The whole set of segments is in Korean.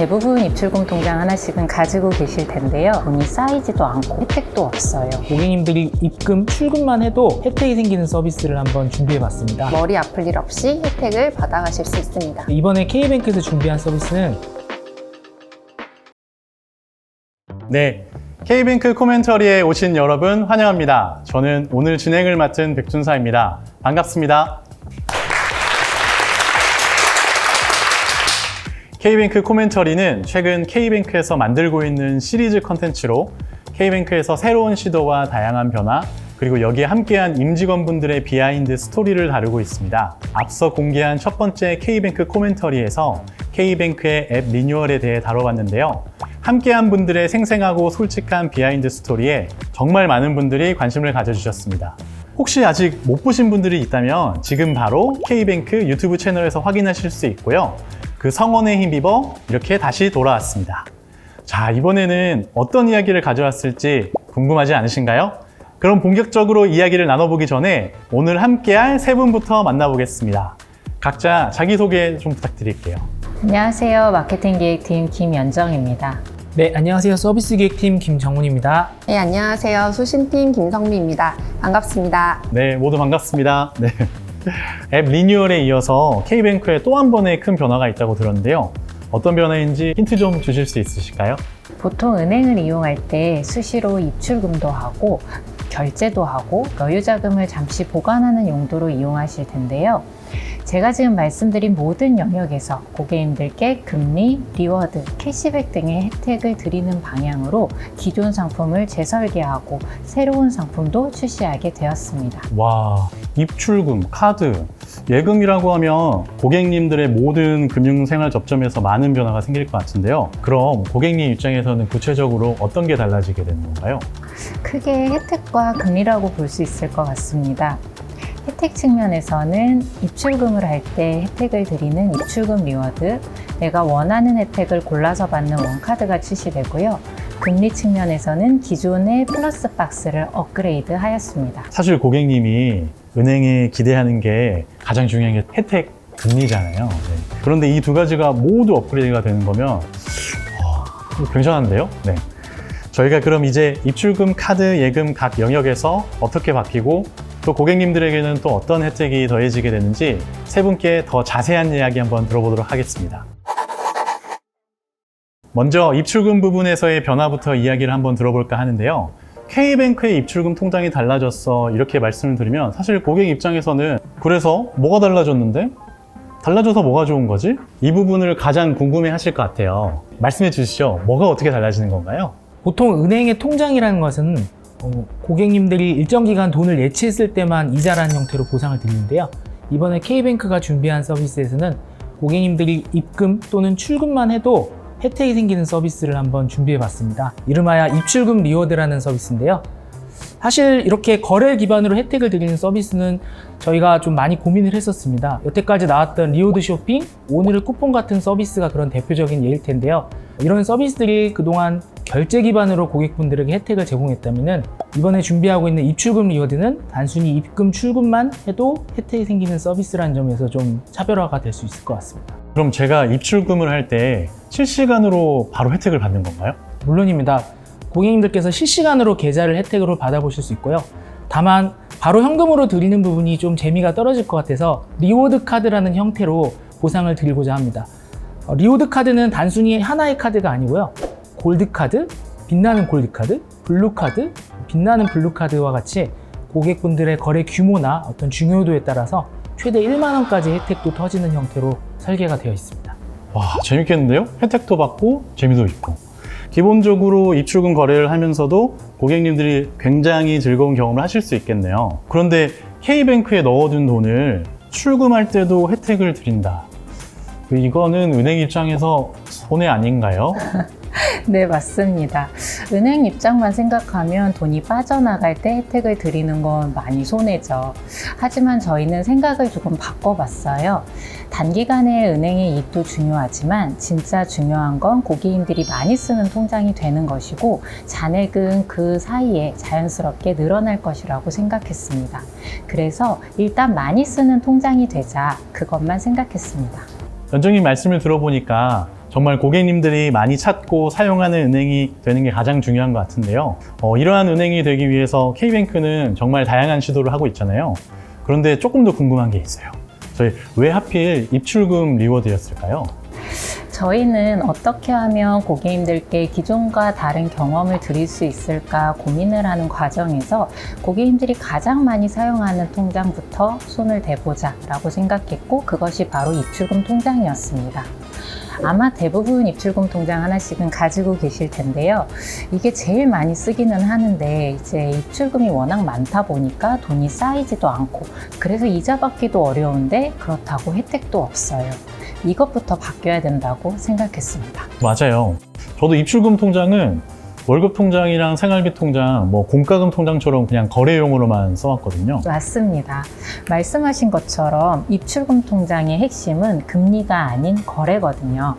대부분 입출금 통장 하나씩은 가지고 계실 텐데요. 돈이 쌓이지도 않고 혜택도 없어요. 고객님들이 입금, 출금만 해도 혜택이 생기는 서비스를 한번 준비해봤습니다. 머리 아플 일 없이 혜택을 받아가실 수 있습니다. 이번에 K뱅크에서 준비한 서비스는 네. K뱅크 코멘터리에 오신 여러분 환영합니다. 저는 오늘 진행을 맡은 백준사입니다. 반갑습니다. K뱅크 코멘터리는 최근 K뱅크에서 만들고 있는 시리즈 컨텐츠로 K뱅크에서 새로운 시도와 다양한 변화, 그리고 여기에 함께한 임직원분들의 비하인드 스토리를 다루고 있습니다. 앞서 공개한 첫 번째 K뱅크 코멘터리에서 K뱅크의 앱 리뉴얼에 대해 다뤄봤는데요. 함께한 분들의 생생하고 솔직한 비하인드 스토리에 정말 많은 분들이 관심을 가져주셨습니다. 혹시 아직 못 보신 분들이 있다면 지금 바로 K뱅크 유튜브 채널에서 확인하실 수 있고요. 그 성원에 힘입어 이렇게 다시 돌아왔습니다. 자, 이번에는 어떤 이야기를 가져왔을지 궁금하지 않으신가요? 그럼 본격적으로 이야기를 나눠보기 전에 오늘 함께할 세 분부터 만나보겠습니다. 각자 자기소개 좀 부탁드릴게요. 안녕하세요. 마케팅 기획팀 김연정입니다. 네, 안녕하세요. 서비스 기획팀 김정훈입니다. 네, 안녕하세요. 수신팀 김성미입니다. 반갑습니다. 네, 모두 반갑습니다. 네. 앱 리뉴얼에 이어서 K뱅크에 또 한 번의 큰 변화가 있다고 들었는데요. 어떤 변화인지 힌트 좀 주실 수 있으실까요? 보통 은행을 이용할 때 수시로 입출금도 하고 결제도 하고 여유 자금을 잠시 보관하는 용도로 이용하실 텐데요. 제가 지금 말씀드린 모든 영역에서 고객님들께 금리, 리워드, 캐시백 등의 혜택을 드리는 방향으로 기존 상품을 재설계하고 새로운 상품도 출시하게 되었습니다. 와, 입출금, 카드, 예금이라고 하면 고객님들의 모든 금융생활 접점에서 많은 변화가 생길 것 같은데요. 그럼 고객님 입장에서는 구체적으로 어떤 게 달라지게 되는 건가요? 크게 혜택과 금리라고 볼 수 있을 것 같습니다. 혜택 측면에서는 입출금을 할 때 혜택을 드리는 입출금 리워드, 내가 원하는 혜택을 골라서 받는 원카드가 출시되고요. 금리 측면에서는 기존의 플러스 박스를 업그레이드 하였습니다. 사실 고객님이 은행에 기대하는 게 가장 중요한 게 혜택, 금리잖아요. 네. 그런데 이 두 가지가 모두 업그레이드가 되는 거면 와, 굉장한데요? 네. 저희가 그럼 이제 입출금, 카드, 예금 각 영역에서 어떻게 바뀌고 또 고객님들에게는 또 어떤 혜택이 더해지게 되는지 세 분께 더 자세한 이야기 한번 들어보도록 하겠습니다. 먼저 입출금 부분에서의 변화부터 이야기를 한번 들어볼까 하는데요. K뱅크의 입출금 통장이 달라졌어 이렇게 말씀을 드리면 사실 고객 입장에서는 그래서 뭐가 달라졌는데? 달라져서 뭐가 좋은 거지? 이 부분을 가장 궁금해 하실 것 같아요. 말씀해 주시죠. 뭐가 어떻게 달라지는 건가요? 보통 은행의 통장이라는 것은 어, 고객님들이 일정 기간 돈을 예치했을 때만 이자라는 형태로 보상을 드리는데요. 이번에 K뱅크가 준비한 서비스에서는 고객님들이 입금 또는 출금만 해도 혜택이 생기는 서비스를 한번 준비해 봤습니다. 이름하여 입출금 리워드라는 서비스인데요. 사실 이렇게 거래 기반으로 혜택을 드리는 서비스는 저희가 좀 많이 고민을 했었습니다. 여태까지 나왔던 리워드 쇼핑, 오늘의 쿠폰 같은 서비스가 그런 대표적인 예일 텐데요. 이런 서비스들이 그동안 결제 기반으로 고객분들에게 혜택을 제공했다면 이번에 준비하고 있는 입출금 리워드는 단순히 입금 출금만 해도 혜택이 생기는 서비스라는 점에서 좀 차별화가 될 수 있을 것 같습니다. 그럼 제가 입출금을 할 때 실시간으로 바로 혜택을 받는 건가요? 물론입니다. 고객님들께서 실시간으로 계좌를 혜택으로 받아보실 수 있고요. 다만 바로 현금으로 드리는 부분이 좀 재미가 떨어질 것 같아서 리워드 카드라는 형태로 보상을 드리고자 합니다. 어, 리워드 카드는 단순히 하나의 카드가 아니고요. 골드 카드, 빛나는 골드 카드, 블루 카드, 빛나는 블루 카드와 같이 고객분들의 거래 규모나 어떤 중요도에 따라서 최대 1만 원까지 혜택도 터지는 형태로 설계가 되어 있습니다. 와, 재밌겠는데요? 혜택도 받고 재미도 있고. 기본적으로 입출금 거래를 하면서도 고객님들이 굉장히 즐거운 경험을 하실 수 있겠네요. 그런데 K뱅크에 넣어둔 돈을 출금할 때도 혜택을 드린다. 그 이거는 은행 입장에서 손해 아닌가요? 네, 맞습니다. 은행 입장만 생각하면 돈이 빠져나갈 때 혜택을 드리는 건 많이 손해죠. 하지만 저희는 생각을 조금 바꿔봤어요. 단기간에 은행의 이익도 중요하지만 진짜 중요한 건 고객님들이 많이 쓰는 통장이 되는 것이고 잔액은 그 사이에 자연스럽게 늘어날 것이라고 생각했습니다. 그래서 일단 많이 쓰는 통장이 되자 그것만 생각했습니다. 연정님 말씀을 들어보니까 정말 고객님들이 많이 찾고 사용하는 은행이 되는 게 가장 중요한 것 같은데요. 어, 이러한 은행이 되기 위해서 K뱅크는 정말 다양한 시도를 하고 있잖아요. 그런데 조금 더 궁금한 게 있어요. 저희 왜 하필 입출금 리워드였을까요? 저희는 어떻게 하면 고객님들께 기존과 다른 경험을 드릴 수 있을까 고민을 하는 과정에서 고객님들이 가장 많이 사용하는 통장부터 손을 대보자 라고 생각했고 그것이 바로 입출금 통장이었습니다. 아마 대부분 입출금 통장 하나씩은 가지고 계실 텐데요. 이게 제일 많이 쓰기는 하는데 이제 입출금이 워낙 많다 보니까 돈이 쌓이지도 않고 그래서 이자 받기도 어려운데 그렇다고 혜택도 없어요. 이것부터 바뀌어야 된다고 생각했습니다. 맞아요. 저도 입출금 통장은 월급 통장이랑 생활비 통장, 뭐 공과금 통장처럼 그냥 거래용으로만 써왔거든요. 맞습니다. 말씀하신 것처럼 입출금 통장의 핵심은 금리가 아닌 거래거든요.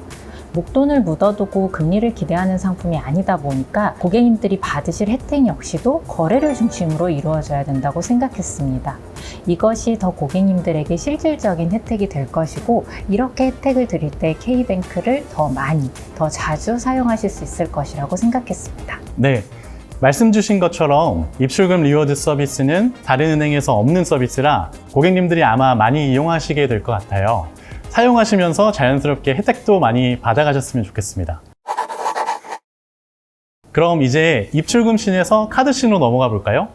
목돈을 묻어두고 금리를 기대하는 상품이 아니다 보니까 고객님들이 받으실 혜택 역시도 거래를 중심으로 이루어져야 된다고 생각했습니다. 이것이 더 고객님들에게 실질적인 혜택이 될 것이고 이렇게 혜택을 드릴 때 K뱅크를 더 많이, 더 자주 사용하실 수 있을 것이라고 생각했습니다. 네. 말씀 주신 것처럼 입출금 리워드 서비스는 다른 은행에서 없는 서비스라 고객님들이 아마 많이 이용하시게 될 것 같아요. 사용하시면서 자연스럽게 혜택도 많이 받아가셨으면 좋겠습니다. 그럼 이제 입출금 씬에서 카드 씬으로 넘어가 볼까요?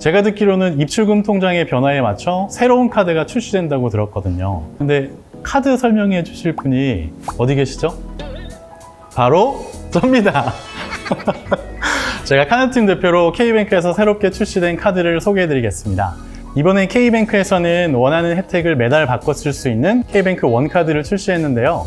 제가 듣기로는 입출금 통장의 변화에 맞춰 새로운 카드가 출시된다고 들었거든요. 근데 카드 설명해 주실 분이 어디 계시죠? 바로 접니다. 제가 카드팀 대표로 K뱅크에서 새롭게 출시된 카드를 소개해 드리겠습니다. 이번에 K뱅크에서는 원하는 혜택을 매달 바꿔 쓸 수 있는 K뱅크 원카드를 출시했는데요.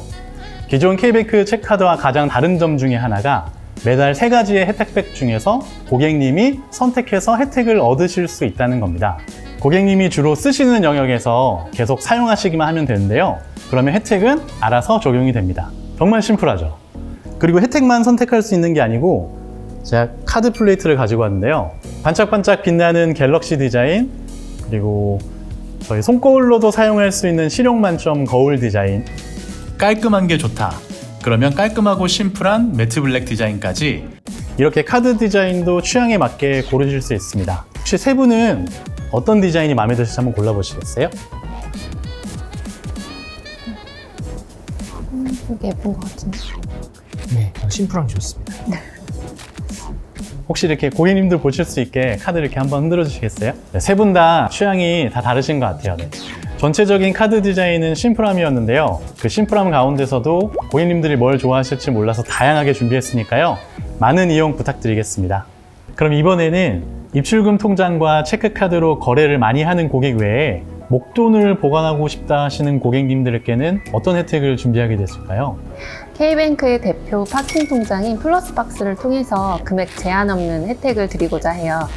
기존 K뱅크 체크카드와 가장 다른 점 중에 하나가 매달 세 가지의 혜택백 중에서 고객님이 선택해서 혜택을 얻으실 수 있다는 겁니다. 고객님이 주로 쓰시는 영역에서 계속 사용하시기만 하면 되는데요. 그러면 혜택은 알아서 적용이 됩니다. 정말 심플하죠. 그리고 혜택만 선택할 수 있는 게 아니고 제가 카드 플레이트를 가지고 왔는데요. 반짝반짝 빛나는 갤럭시 디자인, 그리고 저희 손거울로도 사용할 수 있는 실용 만점 거울 디자인. 깔끔한 게 좋다. 그러면 깔끔하고 심플한 매트 블랙 디자인까지 이렇게 카드 디자인도 취향에 맞게 고르실 수 있습니다. 혹시 세 분은 어떤 디자인이 마음에 드실지 한번 골라보시겠어요? 이게 예쁜 것 같은데. 네, 심플한 게 좋습니다. 혹시 이렇게 고객님들 보실 수 있게 카드 이렇게 한번 흔들어 주시겠어요? 세분 다 취향이 다 다르신 것 같아요. 네. 전체적인 카드 디자인은 심플함이었는데요. 그 심플함 가운데서도 고객님들이 뭘 좋아하실지 몰라서 다양하게 준비했으니까요. 많은 이용 부탁드리겠습니다. 그럼 이번에는 입출금 통장과 체크카드로 거래를 많이 하는 고객 외에 목돈을 보관하고 싶다 하시는 고객님들께는 어떤 혜택을 준비하게 됐을까요? K뱅크의 대표 파킹 통장인 플러스박스를 통해서 금액 제한 없는 혜택을 드리고자 해요.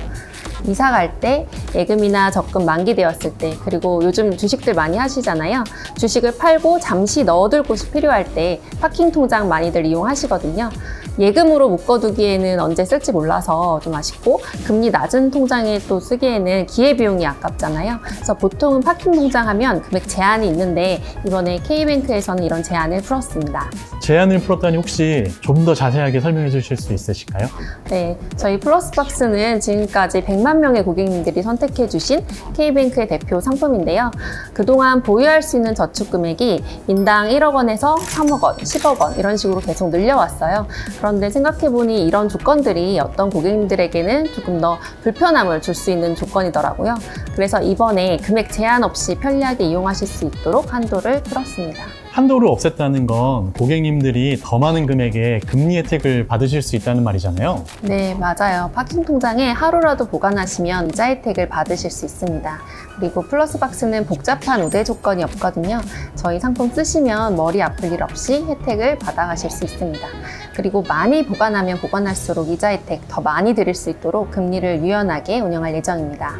이사 갈 때, 예금이나 적금 만기되었을 때, 그리고 요즘 주식들 많이 하시잖아요. 주식을 팔고 잠시 넣어둘 곳이 필요할 때 파킹 통장 많이들 이용하시거든요. 예금으로 묶어두기에는 언제 쓸지 몰라서 좀 아쉽고 금리 낮은 통장에 또 쓰기에는 기회비용이 아깝잖아요. 그래서 보통은 파킹 통장 하면 금액 제한이 있는데 이번에 K뱅크에서는 이런 제한을 풀었습니다. 제안을 풀었다니 혹시 좀 더 자세하게 설명해 주실 수 있으실까요? 네, 저희 플러스박스는 지금까지 100만 명의 고객님들이 선택해 주신 K뱅크의 대표 상품인데요. 그동안 보유할 수 있는 저축 금액이 인당 1억 원에서 3억 원, 10억 원 이런 식으로 계속 늘려왔어요. 그런데 생각해보니 이런 조건들이 어떤 고객님들에게는 조금 더 불편함을 줄 수 있는 조건이더라고요. 그래서 이번에 금액 제한 없이 편리하게 이용하실 수 있도록 한도를 풀었습니다. 한도를 없앴다는 건 고객님들이 더 많은 금액의 금리 혜택을 받으실 수 있다는 말이잖아요. 네, 맞아요. 파킹 통장에 하루라도 보관하시면 이자 혜택을 받으실 수 있습니다. 그리고 플러스 박스는 복잡한 우대 조건이 없거든요. 저희 상품 쓰시면 머리 아플 일 없이 혜택을 받아가실 수 있습니다. 그리고 많이 보관하면 보관할수록 이자 혜택 더 많이 드릴 수 있도록 금리를 유연하게 운영할 예정입니다.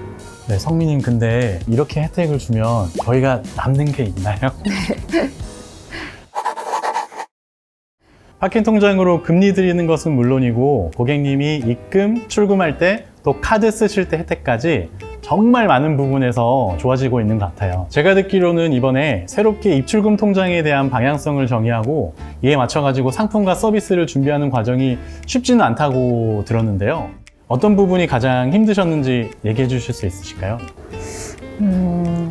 네, 성민님 근데 이렇게 혜택을 주면 저희가 남는 게 있나요? 파킹 통장으로 금리 드리는 것은 물론이고 고객님이 입금, 출금할 때 또 카드 쓰실 때 혜택까지 정말 많은 부분에서 좋아지고 있는 것 같아요. 제가 듣기로는 이번에 새롭게 입출금 통장에 대한 방향성을 정의하고 이에 맞춰가지고 상품과 서비스를 준비하는 과정이 쉽지는 않다고 들었는데요. 어떤 부분이 가장 힘드셨는지 얘기해 주실 수 있으실까요? 음,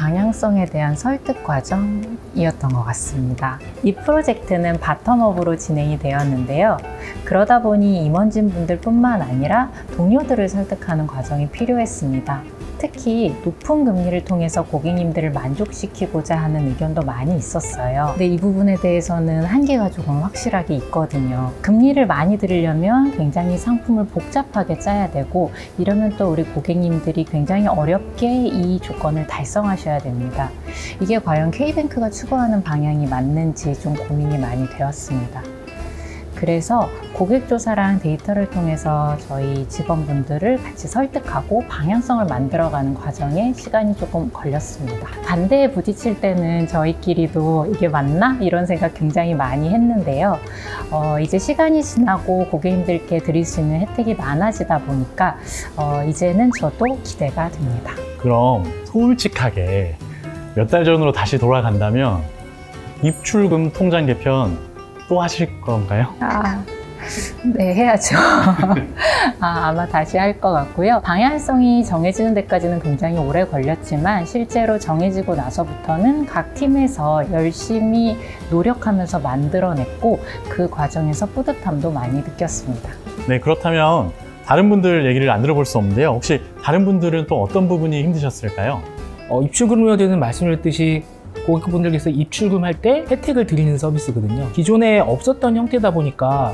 방향성에 대한 설득 과정이었던 것 같습니다. 이 프로젝트는 바텀업으로 진행이 되었는데요. 그러다 보니 임원진 분들뿐만 아니라 동료들을 설득하는 과정이 필요했습니다. 특히 높은 금리를 통해서 고객님들을 만족시키고자 하는 의견도 많이 있었어요. 근데 이 부분에 대해서는 한계가 조금 확실하게 있거든요. 금리를 많이 들으려면 굉장히 상품을 복잡하게 짜야 되고 이러면 또 우리 고객님들이 굉장히 어렵게 이 조건을 달성하셔야 됩니다. 이게 과연 K뱅크가 추구하는 방향이 맞는지 좀 고민이 많이 되었습니다. 그래서 고객조사랑 데이터를 통해서 저희 직원분들을 같이 설득하고 방향성을 만들어가는 과정에 시간이 조금 걸렸습니다. 반대에 부딪힐 때는 저희끼리도 이게 맞나? 이런 생각 굉장히 많이 했는데요. 어, 이제 시간이 지나고 고객님들께 드릴 수 있는 혜택이 많아지다 보니까 어, 이제는 저도 기대가 됩니다. 그럼 솔직하게 몇 달 전으로 다시 돌아간다면 입출금 통장 개편 또 하실 건가요? 아, 네, 해야죠. 아, 아마 다시 할 것 같고요. 방향성이 정해지는 데까지는 굉장히 오래 걸렸지만 실제로 정해지고 나서부터는 각 팀에서 열심히 노력하면서 만들어냈고 그 과정에서 뿌듯함도 많이 느꼈습니다. 네, 그렇다면 다른 분들 얘기를 안 들어볼 수 없는데요. 혹시 다른 분들은 또 어떤 부분이 힘드셨을까요? 어, 입출금 리워드는 말씀드렸듯이 고객분들께서 입출금할 때 혜택을 드리는 서비스거든요. 기존에 없었던 형태다 보니까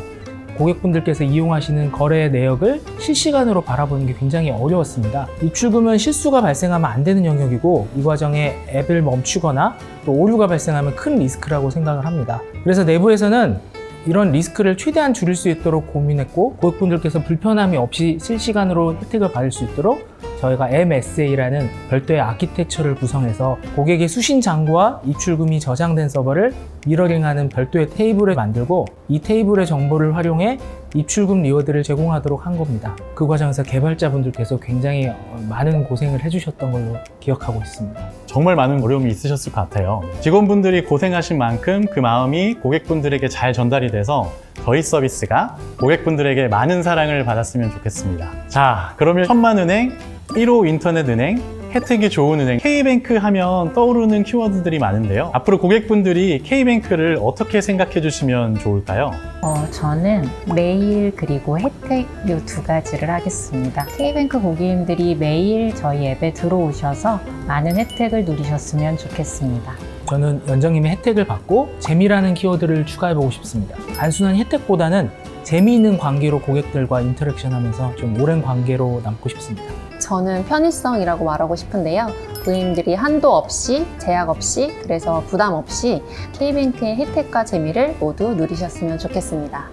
고객분들께서 이용하시는 거래 내역을 실시간으로 바라보는 게 굉장히 어려웠습니다. 입출금은 실수가 발생하면 안 되는 영역이고 이 과정에 앱을 멈추거나 또 오류가 발생하면 큰 리스크라고 생각을 합니다. 그래서 내부에서는 이런 리스크를 최대한 줄일 수 있도록 고민했고 고객분들께서 불편함이 없이 실시간으로 혜택을 받을 수 있도록 저희가 MSA라는 별도의 아키텍처를 구성해서 고객의 수신 잔고와 입출금이 저장된 서버를 미러링하는 별도의 테이블을 만들고 이 테이블의 정보를 활용해 입출금 리워드를 제공하도록 한 겁니다. 그 과정에서 개발자분들께서 굉장히 많은 고생을 해주셨던 걸로 기억하고 있습니다. 정말 많은 어려움이 있으셨을 것 같아요. 직원분들이 고생하신 만큼 그 마음이 고객분들에게 잘 전달이 돼서 저희 서비스가 고객분들에게 많은 사랑을 받았으면 좋겠습니다. 자, 그러면 천만은행, 1호 인터넷은행, 혜택이 좋은 은행, K뱅크 하면 떠오르는 키워드들이 많은데요. 앞으로 고객분들이 K뱅크를 어떻게 생각해 주시면 좋을까요? 어, 저는 메일 그리고 혜택 요두 가지를 하겠습니다. K뱅크 고객님들이 매일 저희 앱에 들어오셔서 많은 혜택을 누리셨으면 좋겠습니다. 저는 연정님의 혜택을 받고 재미라는 키워드를 추가해보고 싶습니다. 단순한 혜택보다는 재미있는 관계로 고객들과 인터랙션 하면서 좀 오랜 관계로 남고 싶습니다. 저는 편의성이라고 말하고 싶은데요. 고객님들이 한도 없이, 제약 없이, 그래서 부담 없이 K뱅크의 혜택과 재미를 모두 누리셨으면 좋겠습니다.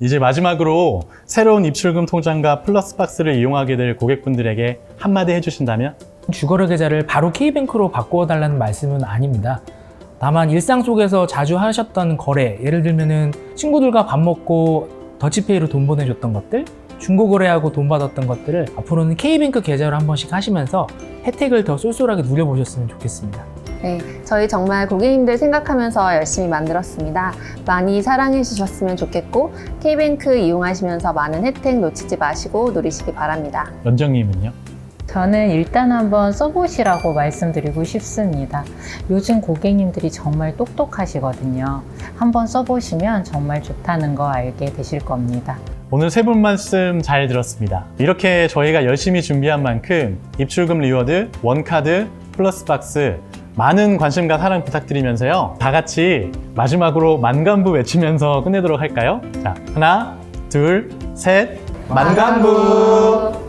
이제 마지막으로 새로운 입출금 통장과 플러스 박스를 이용하게 될 고객분들에게 한마디 해주신다면? 주거래 계좌를 바로 K뱅크로 바꾸어 달라는 말씀은 아닙니다. 다만 일상 속에서 자주 하셨던 거래, 예를 들면은 친구들과 밥 먹고 더치페이로 돈 보내줬던 것들, 중고 거래하고 돈 받았던 것들을 앞으로는 K뱅크 계좌로 한 번씩 하시면서 혜택을 더 쏠쏠하게 누려보셨으면 좋겠습니다. 네, 저희 정말 고객님들 생각하면서 열심히 만들었습니다. 많이 사랑해 주셨으면 좋겠고 K뱅크 이용하시면서 많은 혜택 놓치지 마시고 누리시기 바랍니다. 연정님은요? 저는 일단 한번 써보시라고 말씀드리고 싶습니다. 요즘 고객님들이 정말 똑똑하시거든요. 한번 써보시면 정말 좋다는 거 알게 되실 겁니다. 오늘 세 분 말씀 잘 들었습니다. 이렇게 저희가 열심히 준비한 만큼 입출금 리워드, 원카드, 플러스 박스 많은 관심과 사랑 부탁드리면서요. 다 같이 마지막으로 만간부 외치면서 끝내도록 할까요? 자, 하나, 둘, 셋. 만간부!